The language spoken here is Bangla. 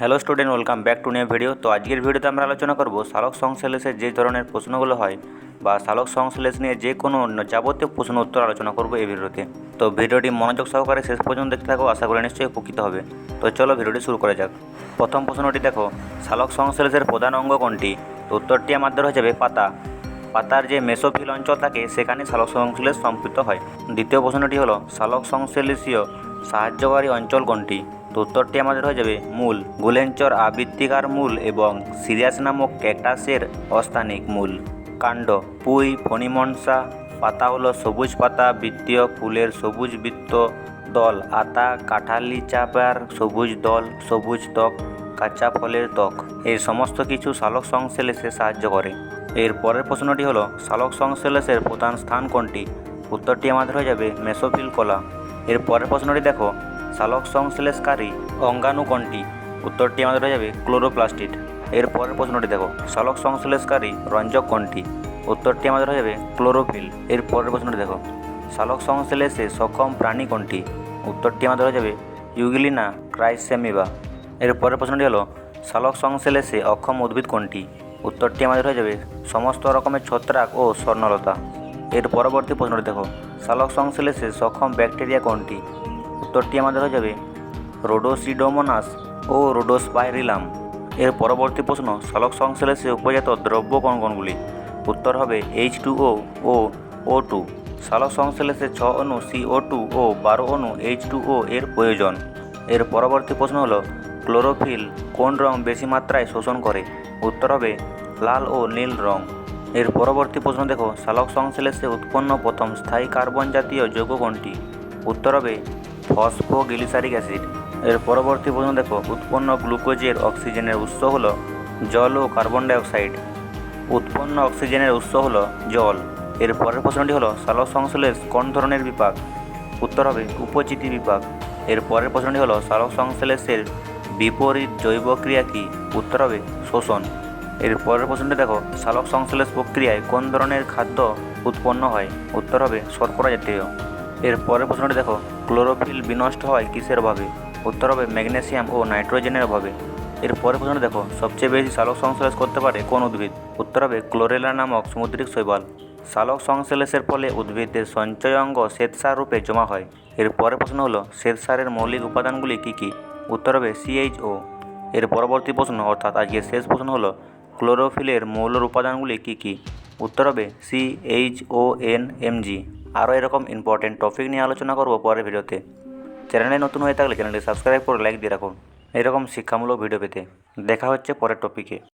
Hello student, welcome back to new video. তো আজকের ভিডিওতে আমরা আলোচনা করব সালোক সংশ্লেষের যে ধরনের প্রশ্নগুলো হয় বা সালোক সংশ্লেষ নিয়ে যে কোনো যাবতীয় প্রশ্ন উত্তর আলোচনা করব এই ভিডিওতে। তো ভিডিওটি মনোযোগ সহকারে শেষ পর্যন্ত দেখতে থাকো, আশা করি নিশ্চয়ই উপকৃত হবে। তো চলো ভিডিওটি শুরু করা যাক। প্রথম প্রশ্নটি দেখো, সালোক সংশ্লেষের প্রধান অঙ্গ কোনটি? তো উত্তরটি আমাদের হয়ে যাবে পাতা। পাতার যে মেসোফিল অঞ্চল থাকে, সেখানে সালোক সংশ্লেষ সম্পৃক্ত হয়। দ্বিতীয় প্রশ্নটি হলো, সালোক সংশ্লেষীয় সাহায্যকারী অঞ্চল কোনটি? উত্তরটি আমাদের হয়ে যাবে মূল। গুলেঞ্চর আবৃত্তিকার মূল এবং সিরিয়াস নামক ক্যাকটাসের অস্থানিক মূল। কাণ্ড, পুই, ফণিমনসা পাতা হলো সবুজ পাতা, বৃত্তীয় ফুলের সবুজ বৃত্ত, দল, আতা, কাঁঠালি চাপার সবুজ দল, সবুজ ত্বক, কাঁচা ফলের ত্বক। এই সমস্ত কিছু সালোক সংশ্লেষে সাহায্য করে। এর পরের প্রশ্নটি হলো সালোক সংশ্লেষের প্রধান স্থান কোনটি? উত্তরটি আমাদের হয়ে যাবে মেসোফিল কলা এর পরের প্রশ্নটি দেখো সালোক সংশ্লেষকারী অঙ্গাণু কোনটি উত্তরটি আমাদের হয়ে যাবে ক্লোরোপ্লাস্টিড। এর পরের প্রশ্নটি দেখো। সালোক সংশ্লেষকারী রঞ্জক কোনটি উত্তরটি আমাদের হয়ে যাবে ক্লোরোফিল। এর পরের প্রশ্নটি দেখো। সালোক সংশ্লেষে সক্ষম প্রাণী কোনটি? উত্তরটি আমাদের হয়ে যাবে ইউগিলিনা ক্রাইসেমিবা। এর পরের প্রশ্নটি হলো সালোক সংশ্লেষে অক্ষম উদ্ভিদ কোনটি? উত্তরটি আমাদের হয়ে যাবে সমস্ত রকমের ছত্রাক ও স্বর্ণলতা। এর পরবর্তী প্রশ্নটি দেখো। সালক সংশ্লেষে সক্ষম ব্যাকটেরিয়া কোনটি? উত্তরটি আমাদের হয়ে যাবে রোডোসিডোমোনাস ও রোডোস্পাইরিলাম। এর পরবর্তী প্রশ্ন, সালোক সংশ্লেষে উপজাত দ্রব্য কোন কোনগুলি? উত্তর হবে H two O O O two সালোক সংশ্লেষে ছ অণু সিও টু ও বারো অণু এইচ টু ও এর প্রয়োজন। এর পরবর্তী প্রশ্ন হলো, ক্লোরোফিল কোন রং বেশি মাত্রায় শোষণ করে? উত্তর হবে লাল ও নীল রং। এর পরবর্তী প্রশ্ন দেখো, সালোক সংশ্লেষে উৎপন্ন প্রথম স্থায়ী কার্বন জাতীয় যৌগ কোনটি? উত্তর হবে ফসফোগ্লিসারিক অ্যাসিড। এর পরবর্তী প্রশ্ন দেখো, উৎপন্ন গ্লুকোজের অক্সিজেনের উৎস হল জল ও কার্বন ডাইঅক্সাইড। উৎপন্ন অক্সিজেনের উৎস হল জল। এর পরের প্রশ্নটি হলো সালোক সংশ্লেষ কোন ধরনের বিপাক? উত্তর হবে উপচিতি বিপাক। এর পরের প্রশ্নটি হলো সালোক সংশ্লেষের বিপরীত জৈব ক্রিয়া কি? উত্তর হবে, শোষণ। এর পরের প্রশ্নটি দেখো, সালোক সংশ্লেষ প্রক্রিয়ায় কোন ধরনের খাদ্য উৎপন্ন হয়? উত্তর হবে, শর্করা জাতীয়। এর পরের প্রশ্নটি দেখো, ক্লোরোফিল বিনষ্ট হয় কিসের অভাবে? উত্তর হবে ম্যাগনেসিয়াম ও নাইট্রোজেনের অভাবে। এর পরের প্রশ্নটি দেখো, সবচেয়ে বেশি সালোক সংশ্লেষ করতে পারে কোন উদ্ভিদ? উত্তর হবে ক্লোরেলা নামক সামুদ্রিক শৈবাল। সালোক সংশ্লেষের ফলে উদ্ভিদের সঞ্চয় অঙ্গ শ্বেতসার রূপে জমা হয়। এর পরের প্রশ্ন হলো, শ্বেতসারের মৌলিক উপাদানগুলি কী কী? উত্তর হবে সিএইচও এর পরবর্তী প্রশ্ন, অর্থাৎ আজকের শেষ প্রশ্ন হলো, ক্লোরোফিলের মৌলের উপাদানগুলি কী কী? উত্তর হবে C H O N M G. আরও এরকম ইম্পর্টেন্ট টপিক নিয়ে আলোচনা করব পরের ভিডিওতে। চ্যানেলে নতুন হয়ে থাকলে চ্যানেলটি সাবস্ক্রাইব করে লাইক দিয়ে রাখুন। এরকম শিক্ষামূলক ভিডিও পেতে। দেখা হচ্ছে পরের টপিকে